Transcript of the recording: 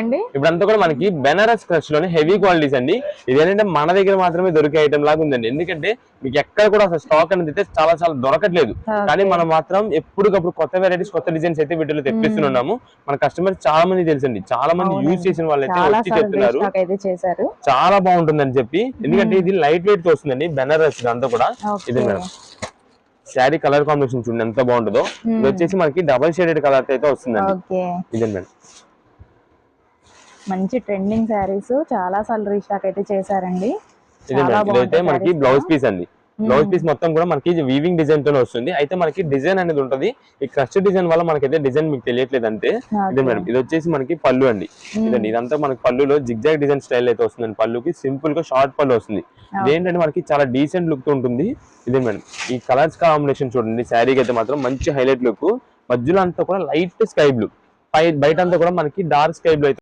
అండి ఇప్పుడంతా కూడా మనకి బెనారస్ క్రష్లోనే హెవీ క్వాలిటీస్ అండి. ఇదేంటంటే మన దగ్గర మాత్రమే దొరికే ఐటమ్ లాగా ఉందండి. ఎందుకంటే మీకు ఎక్కడ కూడా అసలు స్టాక్ అనేది అయితే చాలా చాలా దొరకట్లేదు. కానీ మనం మాత్రం ఎప్పటికప్పుడు కొత్త వెరైటీస్ కొత్త డిజైన్స్ అయితే వీటిలో తెప్పిస్తున్నాము మన కస్టమర్స్ చాలా మంది తెలుసండి. చాలా మంది యూజ్ చేసిన వాళ్ళు అయితే వచ్చి చెప్తున్నారు. చాలా బాగుంటుందని చెప్పి. ఎందుకంటే ఇది లైట్ వెయిట్తో వస్తుందండి బెనారస్ ఇదంతా కూడా. ఇది మేడం. శారీ కలర్ కాంబినేషన్ చూడండి ఎంత బాగుంటుందో. ఇది వచ్చేసి మనకి డబల్ షేడెడ్ కలర్ అయితే వస్తుందండి. ఇదే మేడం. మంచి ట్రెండింగ్ శారీస్ చాలా సార్లు రీస్టాక్ అయితే చేశారండి. ఇదైతే మనకి బ్లౌజ్ పీస్ అండి. బ్లౌజ్ పీస్ మొత్తం కూడా మనకి వీవింగ్ డిజైన్ తోనే వస్తుంది. అయితే మనకి డిజైన్ అనేది ఉంటది. ఈ క్రష్ డిజైన్ వల్ల మనకైతే డిజైన్ మీకు తెలియట్లేదు అంతే ఇదే మేడం ఇది వచ్చేసి మనకి పళ్ళు అండి. ఇదండి ఇదంతా మనకి పళ్ళులో జిగ్జాగ్ డిజైన్ స్టైల్ అయితే వస్తుంది పళ్ళుకి. సింపుల్గా షార్ట్ పళ్ళు వస్తుంది. ఇదేంటంటే మనకి చాలా డీసెంట్ లుక్తో ఉంటుంది. ఇదే మేడం ఈ కలర్స్ కాంబినేషన్ చూడండి. శారీకి అయితే మాత్రం మంచి హైలైట్ లుక్ మధ్యలో అంతా కూడా లైట్ స్కై బ్లూ బయట అంతా కూడా మనకి డార్క్ స్కై బ్లూ అయితే